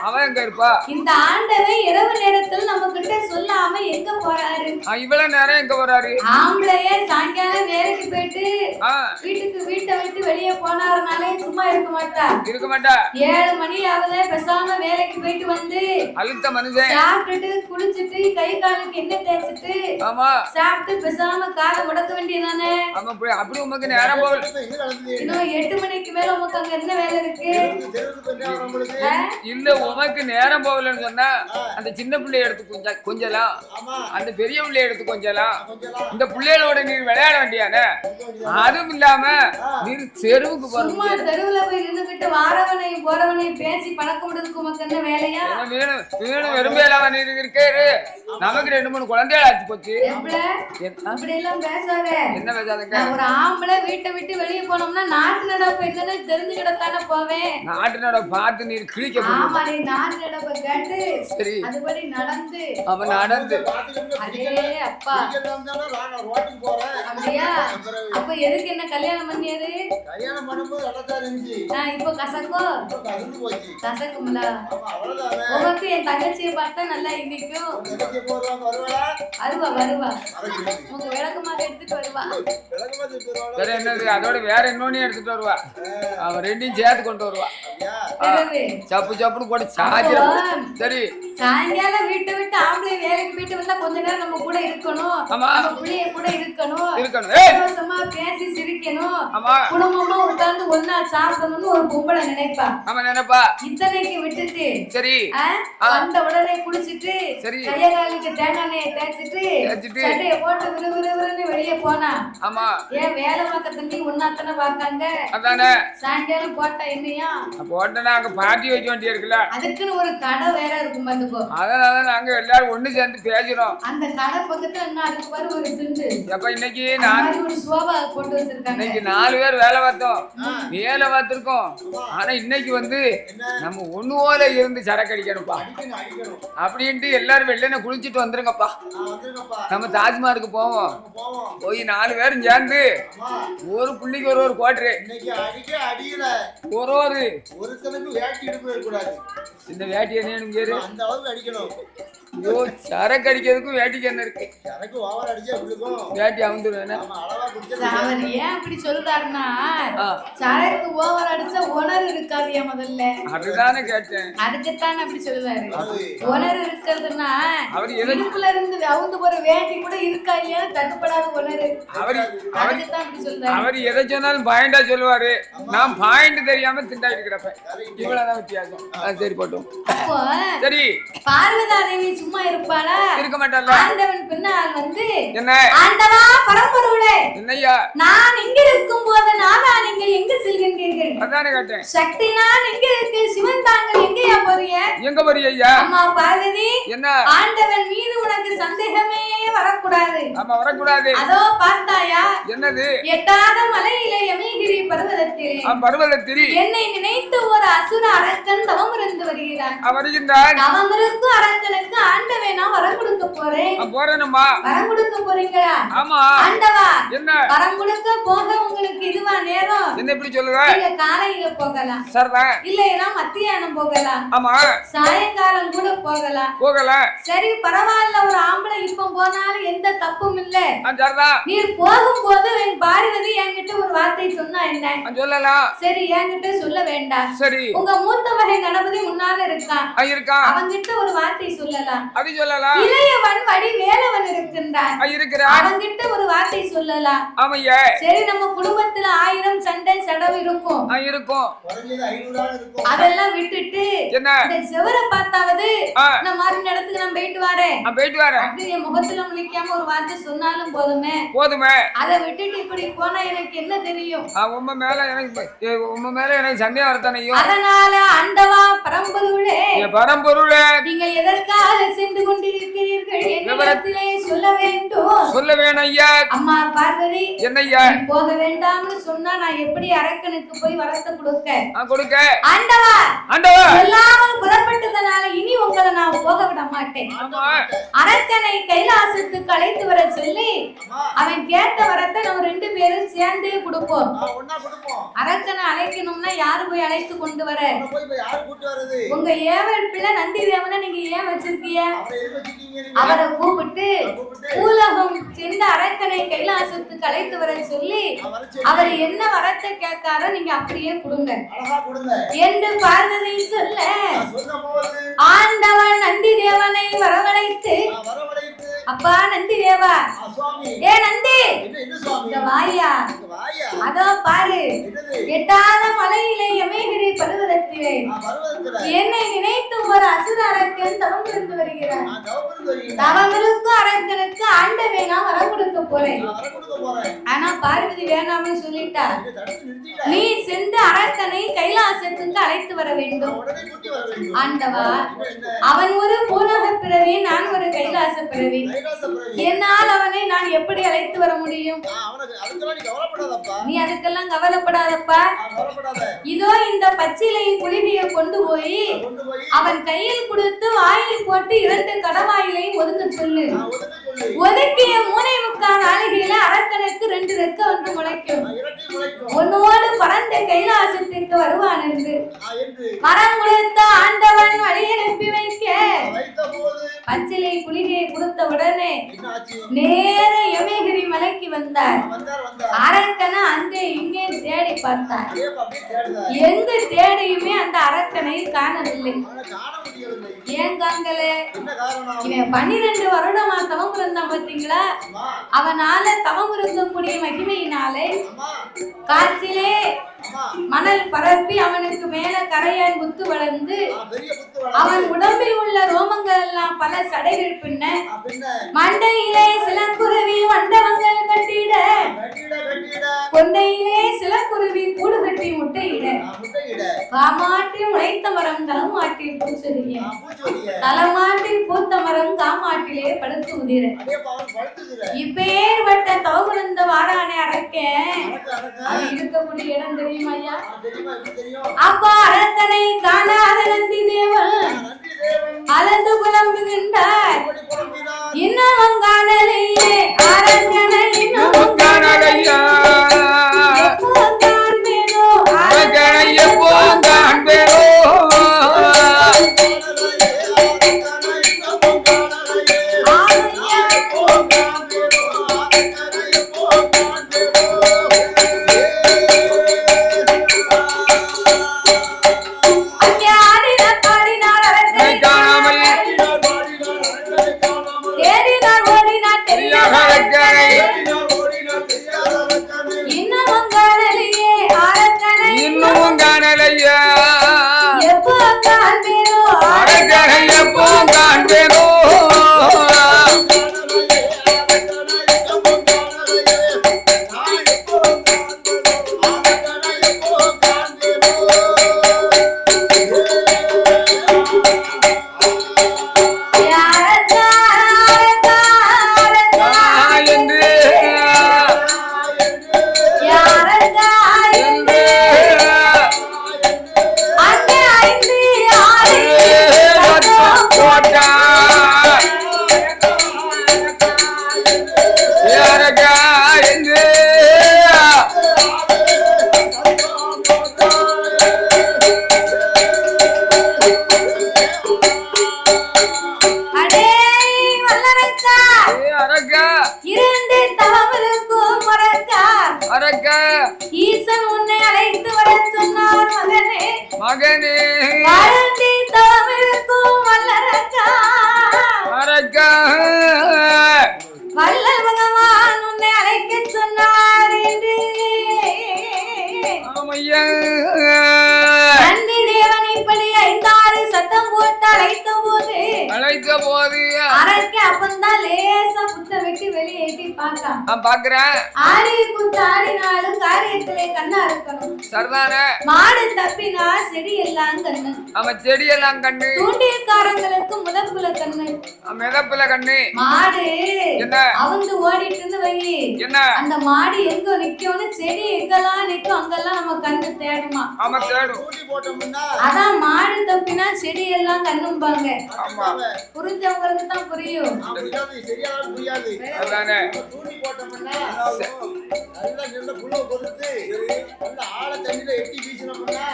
அவன் எங்க இருப்பா? இந்த ஆண்டவன் இரவு நேரத்தில் நம்ம கிட்ட சொல்லாம எங்க போறாரு? ஆ, இவ்வளவு நேரம் எங்க போறாரு? ஆம்பளையே சாயங்காலம் வேலைக்கு போயிட்டு வீட்டுக்கு வீட்டை விட்டு வெளியே போனாருனாலே சும்மா இருக்க மாட்டா. இருக்க மாட்டா? ஏழு மணி ஆகுது பேசாம வேலைக்கு போயிட்டு வந்து அழுத்த மனுஷன். சாப்பிட்டுட்டு குளிச்சுட்டு கை காலுக்கு எண்ணெய் தேய்ச்சிட்டு ஆமா. சாப்பிட்டு பேசாம காலை முடக்க வேண்டியதானே ஆமா அப்படி அப்படி உமக்கு நேரம் போகல இன்னும் எட்டு மணிக்கு மேல உமக்கு அங்க என்ன வேலை இருக்கு? இல்ல உமக்கு நேரம் போகலன்னு சொன்னா அந்த சின்ன பிள்ளைய எடுத்து கொஞ்சம் கொஞ்சலாம் அந்த பெரிய பிள்ளைய எடுத்து கொஞ்சலாம் இந்த பிள்ளைகளோட நீர் விளையாட வேண்டியானே அதுவும் இல்லாம நீர் தெருவுக்கு சும்மா தெருவுல போய் நின்னுகிட்டு வாரவனையும் போறவனையும் பேசி பழக்க விடுறதுக்கு உமக்கு என்ன வேலையா? வேணும் வேணும் வெறுமே இல்லாம நீர் இருக்காரு நமக்கு ரெண்டு மூணு குழந்தைகள் ஆச்சு போச்சு. எல்லாம் பேசாத. என்ன பேசாதங்க ஒரு ஆம்பளை வீட்டை விட்டு வெளியே போனோம்னா நாட்டு நடப்பு என்னன்னு தெரிஞ்சுக்கிடத்தானே போவேன். நாட்டினோட பார்த்து நீர் கிழிக்க. ஆமா நீ நாட்டு நடப்பை கேட்டு சரி. அதுபடி நடந்து. அவன் நடந்து. அதே அப்பா. அப்படியா? அப்ப எதுக்கு என்ன கல்யாணம் பண்ணியது? கல்யாணம் பண்ணும்போது இருந்துச்சு நான் இப்போ கசக்கோ? கசக்கும்ல. உனக்கு என் தங்கச்சியை பார்த்தா நல்லா வருவாளா வருவா வருவா. எடுத்துட்டு வருவா. வேற என்னது? அதோட வேற இன்னொன்னு எடுத்துட்டு வருவா. அவன் ரெண்டையும் சேர்த்து கொண்டு வருவா. சப்பு சப்புன்னு போட்டு சாச்சிட சரி. சாயங்காலம் வீட்டை விட்டு ஆம்பளை வேலைக்கு போயிட்டு வந்தா கொஞ்ச நேரம் நம்ம கூட இருக்கணும். ஆமா. நம்ம பிள்ளைய கூட இருக்கணும். இருக்கணும். ஏய்! சந்தோஷமா பேசி சிரிக்கணும். ஆமா. குடும்பமா உட்கார்ந்து ஒன்னா சாப்பிடணும்னு ஒரு பொம்பளை நினைப்பா. ஆமா நினைப்பா. இத்தனைக்கு விட்டுட்டு சரி. வந்த உடனே குளிச்சிட்டு சரி. கைய காலுக்கு தேங்காய் தேய்ச்சிட்டு. சட்டையை போட்டு விறு விறு விறுன்னு வெளியே போனா. ஆமா. ஏன் வேலை பார்க்க தண்ணி ஒன்னாத்தானே பார்க்காங்க? அதானே. சாயங்காலம் போட்டா என்னையா? அப்போ உடனே அங்க பார்ட்டி வைக்க வேண்டிய இருக்குல்ல அதுக்குன்னு ஒரு கடை வேற இருக்கும் பாத்துக்கோ. அதனால நாங்க எல்லாரும் ஒண்ணு சேர்ந்து பேசுறோம் அந்த கடை பக்கத்துல என்ன அதுக்கு பாரு ஒரு திண்டு. எப்ப இன்னைக்கு நான் ஒரு சோபா போட்டு வச்சிருக்காங்க. இன்னைக்கு நாலு பேர் வேலை பார்த்தோம். வேலை பார்த்திருக்கோம். ஆனா இன்னைக்கு வந்து நம்ம ஒண்ணு போல இருந்து சரக்கு அடிக்கணும்ப்பா. அடிக்கணும் அடிக்கணும். அப்படின்ட்டு எல்லாரும் வெளில குளிச்சுட்டு வந்துருங்கப்பா. நான் வந்துருங்கப்பா. நம்ம தாஜ்மஹாலுக்கு போவோம். போய் நாலு பேரும் சேர்ந்து ஒரு புள்ளிக்கு ஒரு ஒரு குவாட்ரு ஒரு ஒரு. இந்த வேட்டி என்ன பேரு அந்த அளவுக்கு அடிக்கணும். ஐயோ சரக்கு அடிக்கிறதுக்கும் வேட்டிக்கு என்ன இருக்கு? எனக்கு ஓவர் அடிச்சா வேட்டி அவுந்துருவேன் ஏன் அப்படி சொல்றாருன்னா. சரக்கு ஓவர் அடிச்சா உணர்வு இருக்காதியா முதல்ல? அதுதானே கேட்டேன். அதுக்குத்தான் அப்படி சொல்லுவாரு. உணர்வு இருக்கிறதுனா அவர் இடுப்புல இருந்து அவுந்து போற வேட்டி கூட இருக்கா இல்லையான்னு தட்டுப்படாத உணர்வு. அவர் அதுக்குத்தான் அப்படி சொல்றாரு. அவர் எதை சொன்னாலும் பாயிண்டா சொல்லுவாரு. நான் பாயிண்ட் தெரியாம கிடப்பேன். இவ்வளவுதான் வித்தியாசம். சரி போட்டும். சரி. பார்வதா தேவி சும்மா இருப்பாளா? இருக்க மாட்டால ஆண்டவன் பின்னால் வந்து என்ன? ஆண்டவா பரம்பொருளே. என்னய்யா? நான் இங்க இருக்கும் போது நானா நீங்கள் எங்க செல்கின்றீர்கள்? அதானே கேட்டேன். சக்தி நான் எங்க இருக்கு சிவன் தாங்கள் எங்கேயா போறீங்க எங்க போறீங்க ஐயா அம்மா பார்வதி என்ன? ஆண்டவன் மீது உனக்கு சந்தேகமே வரக்கூடாது. நம்ம வரக்கூடாது. அதோ பார்த்தாயா? என்னது? எட்டாத மலையிலே யமகிரி பர்வதத்திலே. ஆ, பர்வதத்திரி. என்னை நினைத்து ஒரு அசுர அரக்கன் தவம் இருந்து வருகிறான். வருகின்றான் தவம் இருக்கும் அரக்கனுக்கு ஆண்டவன் நான் வரம் கொடுக்க போறேன். நான் போறேனம்மா. வரம் கொடுக்க போறீங்களா? ஆமா. ஆண்டவா என்ன? வரம் கொடுக்க போக உங்களுக்கு இதுவா நேரம்? என்ன இப்படி சொல்லுற? நீங்க காலையில போகலாம். சரிதான். இல்லைன்னா மத்தியானம் போகலாம். ஆமா. சாயங்காலம் கூட போகலாம். போகல. சரி பரவாயில்ல ஒரு ஆம்பளை இப்ப போனாலும் எந்த தப்பும் இல்ல. சரிதான். நீர் போகும்போது என் பார்வதி என்கிட்ட ஒரு வார்த்தை சொன்னா என்ன? சொல்லலாம் சரி என்கிட்ட சொல்ல வேண்டாம். சரி. உங்க மூத்த வகை கணபதி முன்னால இருக்கான் இருக்கான் அவங்கிட்ட ஒரு வார்த்தை சொல்லலாம். அது சொல்லலாம் இளையவன் வடி வேலவன் இருக்கின்றான். இருக்கிறான். அவங்கிட்ட ஒரு வார்த்தை சொல்லலாம் ஆமையா. சரி நம்ம குடும்பத்துல ஆயிரம் சண்டை சடவு இருக்கும். இருக்கும். அதெல்லாம் விட்டுட்டு என்ன? இந்த செவரை பார்த்தாவது இந்த மாதிரி இடத்துக்கு நான் போயிட்டு வரேன். நான் போயிட்டு வரேன். அப்படி என் முகத்துல முழிக்காம ஒரு வார்த்தை சொன்னாலும் போதுமே. போதுமே. அதை விட்டுட்டு இப்படி போனா எனக்கு என்ன தெரியும்? உம்ம மேல எனக்கு உம்ம மேல எனக்கு சந்தேகம் வரத்தானையும் அதனால ஆண்டவா பரம்பொருளே. பரம்பொருள. நீங்கள் எதற்காக சென்று கொண்டிருக்கிறீர்கள். என்னிடத்திலே சொல்ல வேண்டும். சொல்ல வேணும் ஐயா. அம்மா பார்வதி என்னய்யா போக வேண்டாம்னு சொன்னா நான் எப்படி அரக்கனுக்கு போய் வரத்தை கொடுக்க? நான் கொடுக்க. ஆண்டவா ஆண்டவா. சொல்லாமல் புறப்பட்டதனால இனி உங்களை நான் போக விட மாட்டேன். அரக்கனை கைலாசத்துக்கு அழைத்து வர சொல்லி அவன் கேட்ட வரத்தை நம்ம ரெண்டு பேரும் சேர்ந்தே கொடுப்போம். ஆ, ஒண்ணா கொடுப்போம். அரக்கனை அழைக்கணும்னா யாரு போய் அழைத்து கொண்டு வர? உங்க ஏவல் பிள்ளை நந்தி தேவனை நீங்க ஏன் வச்சிருக்கீங்க? அவரை கூப்பிட்டு பூலகம் சென்ற அரக்கனை கைலாசத்துக்கு அழைத்து வர சொல்லி அவர் என்ன வரத்தை கேட்காரோ நீங்க அப்படியே கொடுங்க. என்று பார்வதி சொல்ல ஆண்டவன் நந்தி தேவனை வரவழைத்து அப்பா நந்தி தேவா ஏ நந்தி! வாயா? இங்க வாயா? அதோ பாரு. எட்டாத மலையிலே யமேகிரி பருவதத்திலே. என்னை நினைத்து ஒரு அசுர அரக்கன் தவம் இருந்து வருகிறார். நான் தவப்பிருந்து வருகிறேன் தவம் இருக்கும் அரக்கனுக்கு ஆண்டவே நான் வரம் கொடுக்க போறேன். ஆனா பார்வதி வேணாம்னு சொல்லிட்டா. நீ சென்று அரக்கனை கைலாசத்துக்கு அழைத்து வர வேண்டும். ஆண்டவா அவன் ஒரு பூலக பிறவி நான் ஒரு கைலாச பிறவி. என்னால் அவனை நான் எப்படி அழைத்து வர முடியும்? நீ அதுக்கெல்லாம் கவலைப்படாதப்பா. இதோ இந்த பச்சிலை குளிரியை கொண்டு போய் அவன் கையில் கொடுத்து வாயில் போட்டு இரண்டு கடவாயிலையும் ஒதுக்க சொல்லு. ஒதுக்கிய மூனை முக்கால் நாளிகையில அரக்கனுக்கு ரெண்டு ரெக்க வந்து முளைக்கும். உன்னோடு பறந்த கைலாசத்திற்கு வருவான் என்று. வரம் கொடுத்த ஆண்டவன் வழி போது பச்சிலை குளிகையை கொடுத்த உடனே என்ன ஆச்சு நேர யமேகிரி மலைக்கு வந்தார். அரக்கனை அங்கே இங்கே தேடி பார்த்தார். எங்கு தேடியுமே அந்த அரக்கனை காணவில்லை. ஏன் காரணம்? இவன் பன்னிரெண்டு வருடமா தவம் இருந்தான் பாத்தீங்களா அம்மா அவனால தவம் இருக்கக்கூடிய மகிமையினாலே காற்றிலே மணல் பரப்பி அவனுக்கு மேல கரையான் குத்து வளர்ந்து அவன் உடம்பில் உள்ள ரோமங்கள் எல்லாம் பல சடைகள் பின்ன மண்டையிலே சிலக்குருவி மண்டபங்கள் கட்டிட. கொண்டையிலே சிலக்குருவி கூடு கட்டி முட்டையிட. நான் உழைத்த மரம் தலமாட்டில் பூச்செறிய. நான் பூச்சி வலிய தலமாட்டில் பூத்த மரம் காமாட்டிலே படுத்து உதிர. இப்பேற்பட்ட தவகுருந்த வாரானே அடக்க. அது இருக்கக்கூடிய இடம் தெரியுமா ஐயா? அப்பா அரக்கனை காணாத நந்தி தேவன். அலந்து புலம்புகின்றார் எப்படி புலம்பினான் இன்னும் காணலையே. அரக்கனை இன்னும் காணலையா? நான் பாக்குறேன். ஆடி கூத்து ஆடினாலும் காரியத்திலே கண்ணா இருக்கணும் சரிதானே மாடு தப்பினா செடி எல்லாம் கண்ணு. அவன் செடியெல்லாம் கண்ணு. தூண்டியக்காரங்களுக்கு முதப்புல கண்ணு. மிதப்புல கண்ணு. மாடு என்ன? அவங்க ஓடிட்டுன்னு வை. என்ன? அந்த மாடு எங்க நிக்கும்னு செடி எங்கெல்லாம் நிக்கும் அங்கெல்லாம் நம்ம கண்ணு தேடுமா. அதான் மாடு தப்பினா செடி எல்லாம் கண்ணும்பாங்க. ஆமா. புரிஞ்சவங்களுக்கு தான் புரியும். புரியாது. போட்டோம்னா? நல்லா நல்ல புள்ள கொடுத்து நல்ல ஆழ தண்ணியில எட்டி வீசினோம்னா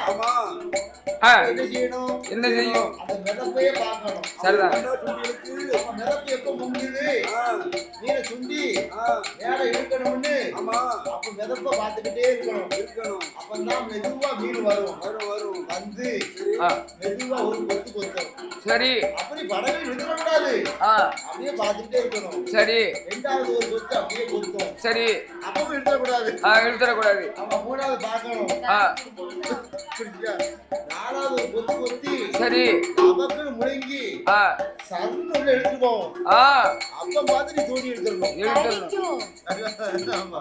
ஆ, என்ன செய்யணும்? என்ன செய்யும் அந்த மிதப்பையே பார்க்கணும் சரிதான். மிதப்பு எப்ப முங்குது நீரை சுண்டி மேல இழுக்கணும்னு அப்ப மிதப்ப பார்த்துக்கிட்டே இருக்கணும். இருக்கணும் அப்பதான் மெதுவா மீன் வரும் வரும். வரும் வந்து மெதுவா ஒரு கொத்து கொத்தும் சரி. அப்படி படகு விழுந்துடக்கூடாது. அப்படியே பார்த்துக்கிட்டே இருக்கணும். சரி. ரெண்டாவது ஒரு கொத்து அப்படியே சரி. அப்பவும் விழுந்துடக்கூடாது ஆ இழுத்துடக்கூடாது நம்ம மூணாவது பார்க்கணும். ஆ? நாலாவது கொத்து கொத்தி சரி. நமக்குன்னு முழுங்கி ஆ. எடுத்துட்டு போவோம் ஆ. அப்ப பார்த்து நீ தூண்டி எடுத்துடணும். இழுத்துடணும் ஆமா.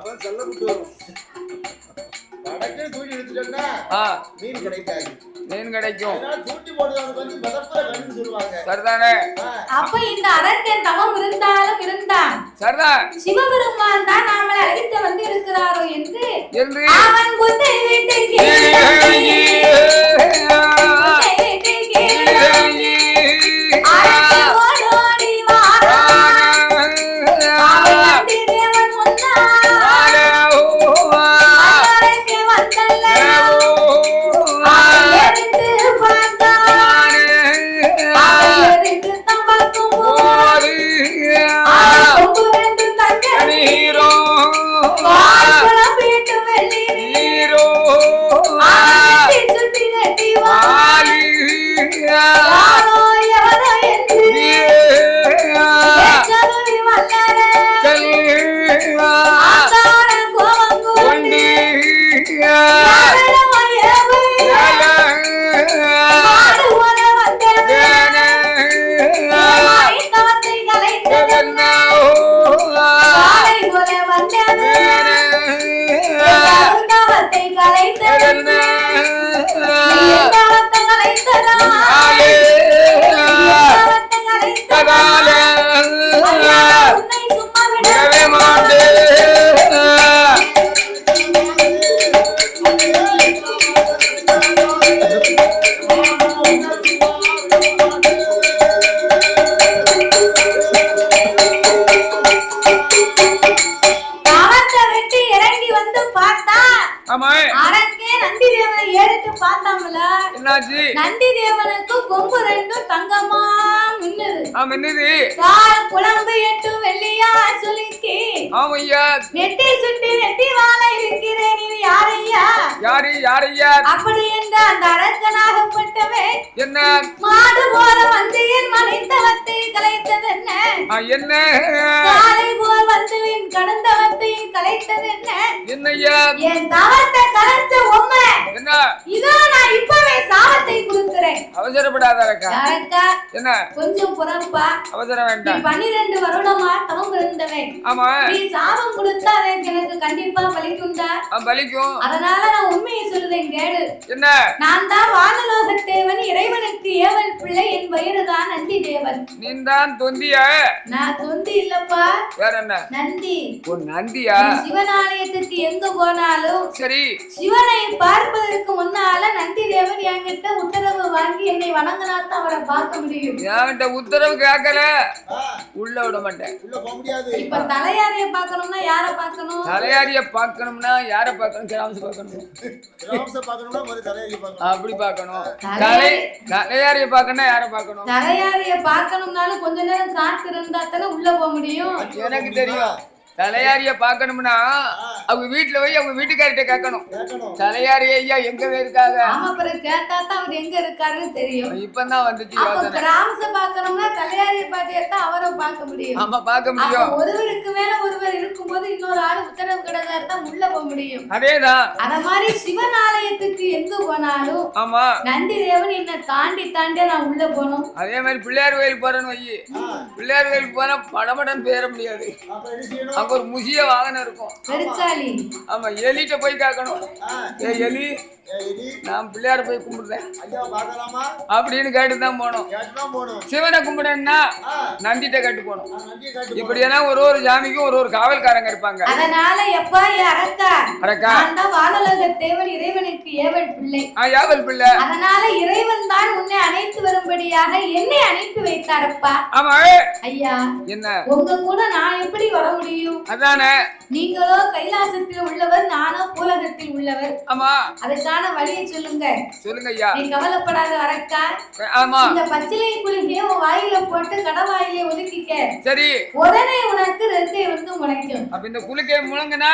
வடக்கே தூண்டி எடுத்துட்டோம்னா ஆ. மீன் கிடைக்காது. மீன் கிடைக்கும் சரிதானே அப்ப இந்த அரக்கன் தவம் இருந்தாலும் இருந்தான் சரிதான் சிவபெருமான் தான் நாமளை அழைத்து வந்து இருக்கிறாரோ என்று என்று அவன் குத்தை விட்டு குத்தை விட்டு கலைத்தது என்ன? என்னய்யா? என் தவத்தை கலைச்ச உண்மை என்ன? இதோ நான் இப்பவே சாபத்தை கொடுக்கிறேன். அவசரப்படாத அக்கா என்ன? கொஞ்சம் புறப்பா அவசரம் நீ வேண்டாம் பன்னிரண்டு வருடமா தவம் இருந்தவன் ஆமா. நீ சாபம் கொடுத்தா அதற்கு எனக்கு கண்டிப்பா பலிக்குண்டா ஆ, பலிக்கும். அதனால நான் உண்மையை சொல்லுதேன் கேளு. என்ன? நான் தான் வானலோகத் தேவன் இறைவனுக்கு ஏவல் பிள்ளை என் வயிறுதான் நந்தி தேவன். நீந்தான் தொந்திய? நான் தொந்தி இல்லப்பா. வேற என்ன? நந்தி. ஒரு நந்தியா? நீ சிவன் ஆலயத்துக்கு எங்க போனாலும் சரி. சிவனை பார்ப்பதற்கு முன்னால நந்தி தேவன் என்கிட்ட உத்தரவு வாங்கி என்னை வணங்கினாத்தான் அவரை பார்க்க முடியும். என்கிட்ட உத்தரவு கேட்கல. உள்ள விட மாட்டேன். உள்ள போக முடியாது. இப்ப தலையாரிய பார்க்கணும்னா யார பார்க்கணும்? தலையாரிய பார்க்கணும்னா யார பார்க்கணும்? கிராமத்து பார்க்கணும்? கிராமத்தை பார்க்கணும்னா முதல்ல தலையாரி பார்க்கணும். அப்படி பார்க்கணும். தலை தலையாரிய பார்க்கணும்னா யார பார்க்கணும்? தலையாரிய பார்க்கணும்னாலும் கொஞ்ச நேரம் காத்து இருந்தா தானே உள்ள போக முடியும். எனக்கு தெரியும். தலையாரிய பார்க்கணும்னா அவங்க வீட்டுல போய் அவங்க வீட்டுக்காரிட்ட கேட்கணும். கேட்கணும். தலையாரி ஐயா எங்க இருக்காங்க? ஆமா பிறகு கேட்டா தான் அவர் எங்க இருக்காருன்னு தெரியும். இப்பதான் வந்துச்சு யோசனை. கிராமத்தை பார்க்கணும்னா தலையாரிய பார்த்தே தான் அவரை பார்க்க முடியும். ஆமா பார்க்க முடியும். ஒருவருக்கு மேல ஒருவர் இருக்கும்போது இன்னொரு ஆள் உத்தரவு கிடையாது தான் உள்ள போக முடியும். அதேதான். அத மாதிரி சிவன் ஆலயத்துக்கு எங்க போனாலும் ஆமா. நந்தி தேவன் என்னை தாண்டி தாண்டி நான் உள்ள போகணும். அதே மாதிரி பிள்ளையார் கோயிலுக்கு போறேன்னு ஆ, பிள்ளையார் கோயிலுக்கு போனா படபடன்னு பேர முடியாது. அங்க ஒரு முசிய வாகனம் இருக்கும். ஆமா எலிட்ட போய் கேட்கணும் ஏ எலி நான் பிள்ளையார போய் கும்பிடுறேன். ஐயா பார்க்கலாமா? அப்படின்னு கேட்டு தான் போனோம். சிவனை கும்பிடணும்னா ஆ, நந்திட்ட கேட்டு காட்டு இப்படியெல்லாம் ஒரு ஒரு சாமிக்கும் ஒரு ஒரு காவல்காரங்க இருப்பாங்க. அதனால எப்பா அரக்கா? அரக்கா. வானலக தேவன் இறைவனுக்கு ஏவல் பிள்ளை. ஆ யாவல் பிள்ளை. அதனால இறைவன் தான் உன்னை அழைத்து வரும்படியாக என்னை அனுப்பி வைத்தாரப்பா. ஆமா. ஐயா என்ன? உங்க கூட நான் எப்படி வர முடியும்? அதானே. நீங்களோ கைலாசத்தில் உள்ளவர் நானோ பூலகத்தில் உள்ளவர். ஆமா. அதுக்கான வழியை சொல்லுங்க. சொல்லுங்க ஐயா நீ கவலைப்படாத அரக்கா. ஆமா. இந்த பச்சிலை குளிகைய உன் வாயில போட்டு கடவாயிலே ஒதுக்கிக்க? சரி. உடனே உனக்கு ரெக்கை வந்து முளைக்கும். அப்ப இந்த குலுக்கை முழங்குனா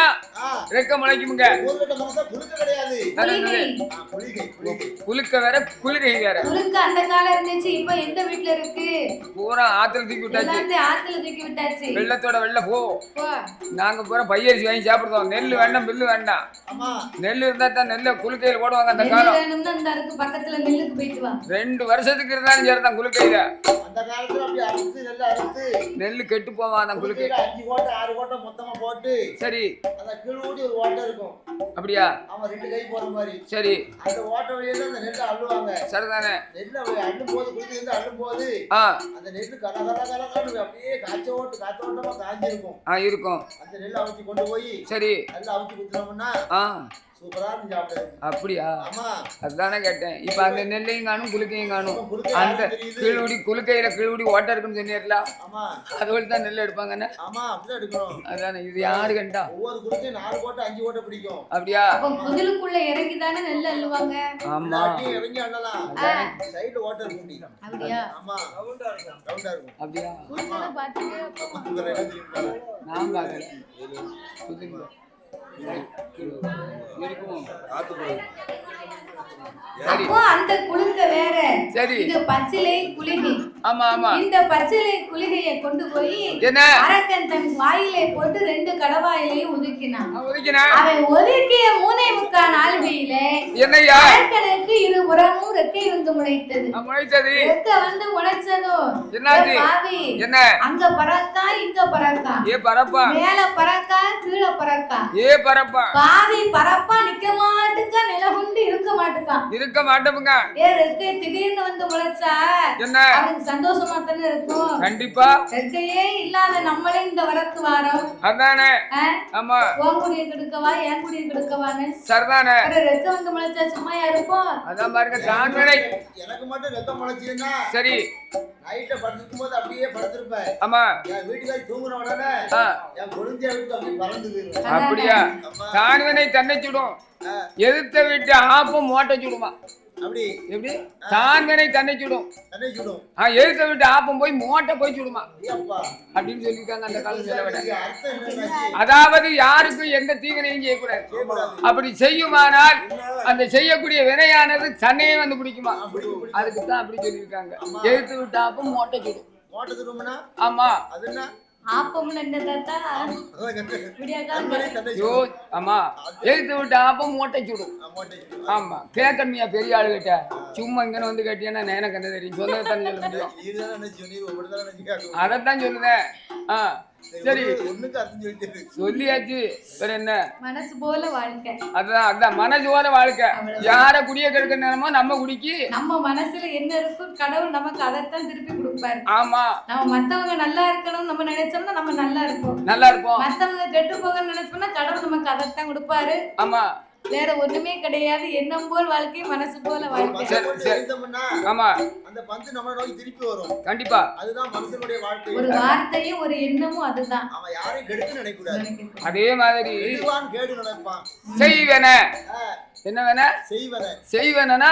ரெக்க முளைக்குமுங்க. குளிகை. குளிகை குளிகை. குலுக்க வேற குளிகை வேற. குலுக்கு அந்த காலம் இருந்துச்சு இப்ப எந்த வீட்டுல இருக்கு? பூரா ஆத்துல தூக்கி விட்டாச்சு. ஆத்துல தூக்கி விட்டாச்சு. வெள்ளத்தோட வெள்ள போ. நாங்க பூரா பையரிசி வாங்கி சாப்பிடுறோம். நெல் வேண்டாம் பில்லு வேண்டாம். ஆமா. நெல் இருந்தா தான் நெல்லை குலுக்கையில் போடுவாங்க அந்த காலம். வேணும்னா இந்த இருக்கு பக்கத்துல நெல்லுக்கு போயிட்டு வா. ரெண்டு வருஷத்துக்கு இருந்தாலும் சரி தான் குலுக்கையில அந்த காலத்துல அப்படி அறுத்து நெல்லை அறுத்து. நெல் கெட்டு போவான் அந்த குலுக்கை குலுக்கையில அஞ்சு கோட்டை ஆறு கோட்டை மொத்தமா போட்டு சரி. அந்த கீழூடி ஒரு ஓட்டை இருக்கும். அப்படியா? அவன் ரெண்டு கை போற மாதிரி. சரி. அந்த ஓட்டை வழியில அந்த நெல்லை அள்ளுவாங்க. சரிதானே. நெல்லை அள்ளும் போது குளிக்க இருந்து அள்ளும் போது அந்த நெல் கல கல கலன்னு அப்படியே காய்ச்ச ஓட்டு காய்ச்ச ஓட்டமா காஞ்சிருக்கும். ஆ இருக்கும். அந்த நெல்லை அவிச்சு கொண்டு போய் சரி. நல்லா அவிச்சு குத்துனோம்னா அப்படியா? ஆமா. அதுதானே கேட்டேன். இப்ப அந்த நெல்லையும் காணும் குலுக்கையும் காணும். அந்த? கீழ்வுடி குலுக்கையில கீழ்வுடி ஓட்டை இருக்குன்னு சொன்னீர்ல ஆமா. அதோட தான் நெல் எடுப்பாங்கன்னு அதானே இது யாரு கண்டா? ஒவ்வொரு குடுக்கையும் நாலு கோட்டை அஞ்சு கோட்டை பிடிக்கும். அப்படியா? அப்ப குதிலுக்குள்ள இறங்கி தானே நெல் அள்ளுவாங்க? ஆமா. இறங்கி அண்ணலாம் ஆ, சைடுல ஓட்டை இருக்கும் அப்படியா? ஆமா. ரவுண்டா இருக்கும் ரவுண்டா இருக்கும். அப்படியா? நான் சரி அப்போ அந்த குலுக்க வேற. சரி. இது பச்சிலை குளிகை. ஆமா ஆமா. இந்த பச்சிலை குளிகையை கொண்டு போய் என்ன? அரக்கன் தன் வாயிலை போட்டு ரெண்டு கடவாயிலையும் ஒதுக்கினான் நான் ஒதுக்கினா அவன் ஒதுக்கிய மூணே முக்கால் நாளிகையில அரக்கனுக்கு இருபுறமும் ரெக்கை வந்து முளைத்தது. முளைத்தது. ரெக்கை வந்து முளைச்சதும் என்னாச்சு? பாவி. என்ன? அங்க பறக்கா இங்க பறக்கா. ஏ பரப்பா மேல பறக்கா கீழே பறக்கா. ஏ பரப்பா பாவி பறப்பா நிக்க மாட்டுக்கா நிலகுண்டு இருக்க மாட்டுக்கான் இருக்க மாட்டோமுங்க. ஏ ரெக்கை திடீர்னு வந்து முளைச்சா? என்ன? அவனுக்கு சந்தோஷமா தானே இருக்கும்? கண்டிப்பா. ரெக்கையே இல்லாத நம்மளே இந்த வரத்து வாரம். அதானே? ஆமா. உன் குடியை கெடுக்கவா என் குடியை கெடுக்கவான்னு. சரிதானே. ரெக்கை வந்து முளைச்சா சும்மா இருப்போம் அதான் பாருங்க தான்மனை எனக்கு மட்டும் ரத்தம் முளைச்சுன்னா சரி. நைட்ல படுத்துக்கும் போது அப்படியே படுத்திருப்பேன். ஆமா. என் வீட்டுக்காரி தூங்குன உடனே என் கொழுந்தியா வீட்டுக்கு அப்படியே பறந்து போயிடும் அப்படியா. தான்வனை தன்னை சுடும். எதிர்த்த வீட்டு ஆப்பம் மோட்டை சுடுமா? அப்படி. எப்படி? தன்னை சுடும். சுடும். ஆ வீட்டு ஆப்பம் போய் மோட்டை போய் சுடுமா. அப்படின்னு சொல்லியிருக்காங்க அந்த காலத்துல அதாவது யாருக்கும் எந்த தீவினையும் செய்யக்கூடாது. அப்படி செய்யுமானால் அந்த செய்யக்கூடிய வினையானது தன்னையே வந்து பிடிக்குமா? அப்படி இப்படி அதுக்கு தான் அப்படி சொல்லியிருக்காங்க. விட்டாப்பும் மோட்டை சுடும். மோட்டை திரும்பினா ஆமா. அது என்ன? நண்பரே தன்னை ஐயோ ஆமா எதிர்த்து விட்ட ஆப்பம் மோட்டை சுடும். ஆமா கேட்கணுமியா பெரிய சும்மா இங்கன வந்து கேட்டீங்கன்னா நான் எனக்கு என்ன தெரியும்? சொன்னதை தான் சொல்ல முடியும். அதைத்தான் சொல்லுதேன். ஆ சரி. சொல்லியாச்சு. வேற என்ன? மனசு போல வாழ்க்கை. அதான் அதான். மனசோர வாழ்க்கை. யார குடிய கெடுக்க நேரமோ நம்ம குடிக்கு. நம்ம மனசுல என்ன இருக்கோ கடவுள் நமக்கு அதைத்தான் திருப்பி கொடுப்பாரு. ஆமா. நம்ம மத்தவங்க நல்லா இருக்கணும் நம்ம நினைச்சோம்னா நம்ம நல்லா இருப்போம். நல்லா இருப்போம். மத்தவங்க கெட்டு போகணும்னு நினைச்சோம்னா கடவுள் நமக்கு அதைத்தான் கொடுப்பாரு. ஆமா. வேற ஒண்ணுமே கிடையாது. எண்ணம் போல் வாழ்க்கை மனசு போல வாழ்க்கை. ஆமா. அந்த பந்து நம்ம நோக்கி திருப்பி வரும். கண்டிப்பா. அதுதான் மனுஷனுடைய வாழ்க்கை. ஒரு வார்த்தையும் ஒரு எண்ணமும் அதுதான். அவன் யாரையும் நினைக்கூடாது நினைக்கிறேன். அதே மாதிரி கேடு நினைப்பான். செய்வன. என்ன வேண? செய்வன. செய்வனா.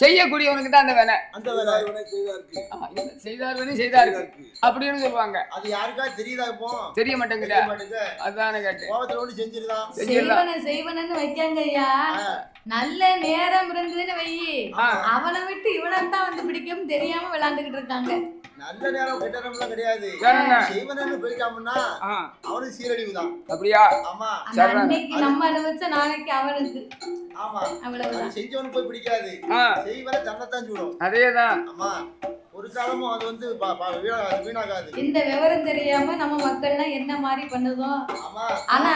செய்யக்கூடியவனுக்கு தான் அந்த வேணை. அந்த வேலை ஆ, இல்ல, செய்தார்வனே செய்தாருக்கு. அப்படின்னு சொல்லுவாங்க. அது யாருக்கா தெரியுதா இப்போ? தெரிய மாட்டேங்குதா. அதானே ஒண்ணு செஞ்சிருதான் செஞ்சிடலாம் செய்வன செய்வனன்னு வைக்காங்க ஐயா. நல்ல நேரம் இருந்ததுன்னு வையி. ஆ. அவனை விட்டு இவனைத்தான் வந்து பிடிக்கும் தெரியாம விளையாண்டுகிட்டு இருக்காங்க. நல்ல நேரம் கெட்ட நேரம்லாம் கிடையாது. வேறங்க? செய்வனன்னு போயிட்டாமுன்னா அவனுக்கு சீரழிவு தான் அப்படியா? ஆமா. அன்னைக்கு நம்ம அனுபவிச்ச நாளைக்கு அவனுக்கு. ஆமா. அவ்வளவுதான். செஞ்சவனுக்கு போய் பிடிக்காது. செய்வன தன்னைத்தான் சூடும். அதேதான். ஆமா. ஒரு காலமும் அது வந்து வீணாகாது. இந்த விவரம் தெரியாம நம்ம மக்கள்லாம் என்ன மாதிரி பண்ணுதோம் ஆமா. ஆனா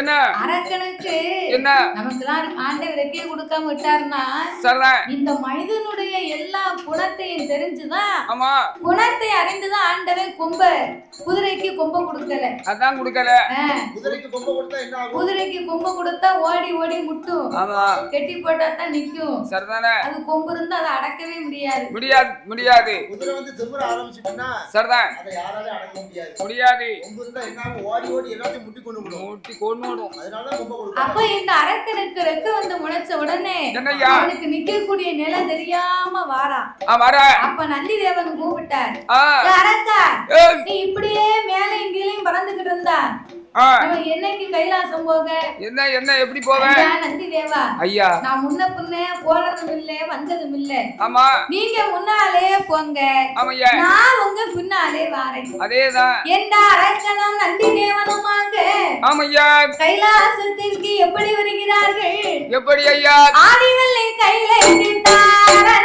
என்ன? அரக்கனுக்கு என்ன? நமக்கெல்லாம் ஆண்டவர் ரெக்கையை கொடுக்காம விட்டாருன்னா இந்த மனிதனுடைய எல்லா குணத்தையும் தெரிஞ்சுதான் ஆமா. குணத்தை அறிந்துதான் ஆண்டவன் கொம்ப குதிரைக்கு கொம்ப கொடுக்கல. அதான் கொடுக்கல. குதிரைக்கு கொம்ப கொடுத்தா என்ன ஆகும்? குதிரைக்கு கொம்ப கொடுத்தா ஓடி ஓடி முட்டும். ஆமா. கெட்டி போட்டா தான் நிக்கும். சரிதானே அது கொம்பு இருந்தா அதை அடக்கவே முடியாது. முடியாது முடியாது. குதிரை வந்து திமிர ஆரம்பிச்சுட்டுன்னா சரிதான். அதை யாராலையும் அடக்க முடியாது. முடியாது. கொம்பு இருந்தா என்ன ஆகும் ஓடி ஓடி எல்லாத்தையும் முட்டி கொண்டு விடும். மூட்டி கொண்டு விடும். அதனால கொம்ப அப்ப இந்த அரக்கனுக்கு ரெக்க வந்து முளைச்ச உடனே அவனுக்கு நிக்கக்கூடிய நிலை தெரியாம வர. அப்ப நந்தி தேவன் கூப்பிட்டார். ஆ. "ஏய் அரக்கா ஏய். நீ இப்படியே மேல கீழையும் பறந்துகிட்டு இருந்தா. என்னைக்கு கைலாசம் போக? என்ன என்ன எப்படி போவேன் நந்தி தேவா. ஐயா. நான் முன்ன பின்ன போனதும் இல்ல வந்ததும் இல்ல ஆமா. நீங்க முன்னாலே போங்க. ஆமையா நான் உங்க பின்னாலே வாரேன். அதேதான். என்ற அரக்கனும் நந்தி தேவனுமாக ஆமையா கைலாசத்திற்கு எப்படி வருகிறார்கள்? எப்படி ஐயா? ஆதிவல்லை கையில ஐயனமாக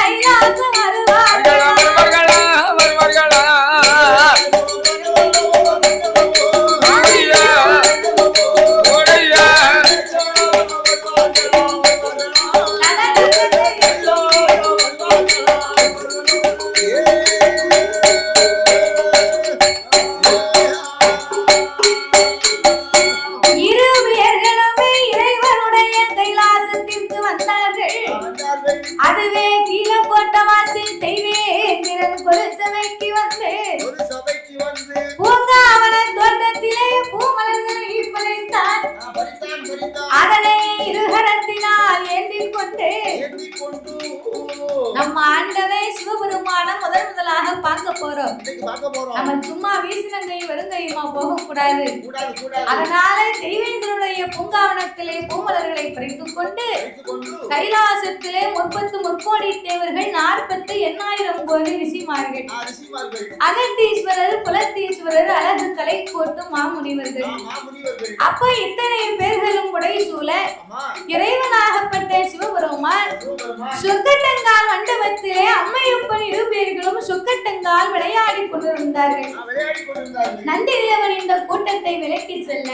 哎呀这么 நம்ம ஆண்டவே சிவபெருமான முதல் முதலாக பார்க்க போறோம். நம்ம சும்மா வீசினங்கை வெறுங்கையுமா போக கூடாது. அதனால தெய்வேந்திரனுடைய பூங்காவனத்திலே பூமலர்களை பறித்துக் கொண்டு கைலாசத்திலே முப்பத்து முற்கோடி தேவர்கள் நாற்பத்து எண்ணாயிரம் கோடி ரிஷிமார்கள். அகத்தீஸ்வரர் புலத்தீஸ்வரர் அழகு கலை கோட்டு மாமுனிவர்கள். அப்ப இத்தனை பேர்களும் உடை சூழ இறைவனாகப்பட்ட சிவபெருமான் சொக்கட்டங்கால் மண்டபத்திலே அம்மையப்பன் இரு பேர்களும் சொக்கட்டங்கால் விளையாடி கொண்டிருந்தார்கள். ஆ, விளையாடிக் கொண்டிருந்தார்கள். நந்திதேவன் இந்த கூட்டத்தை விலக்கி செல்ல.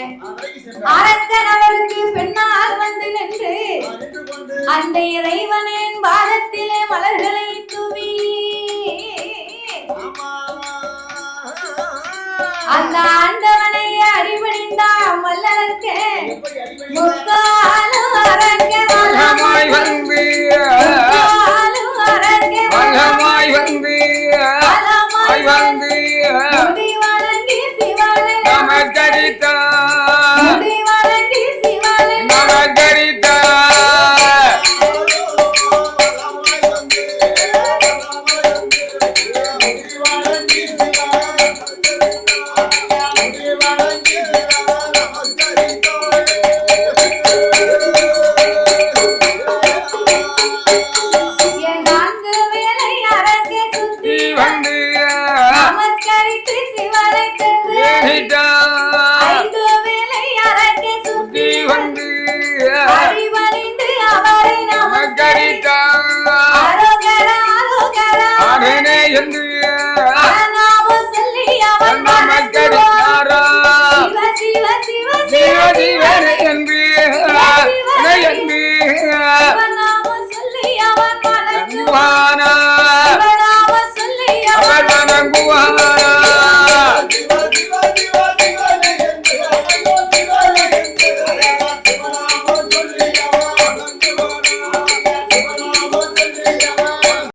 அரக்கன் அவருக்கு பின்னால் வந்து நின்று அந்த இறைவனின் பாதத்திலே மலர்களை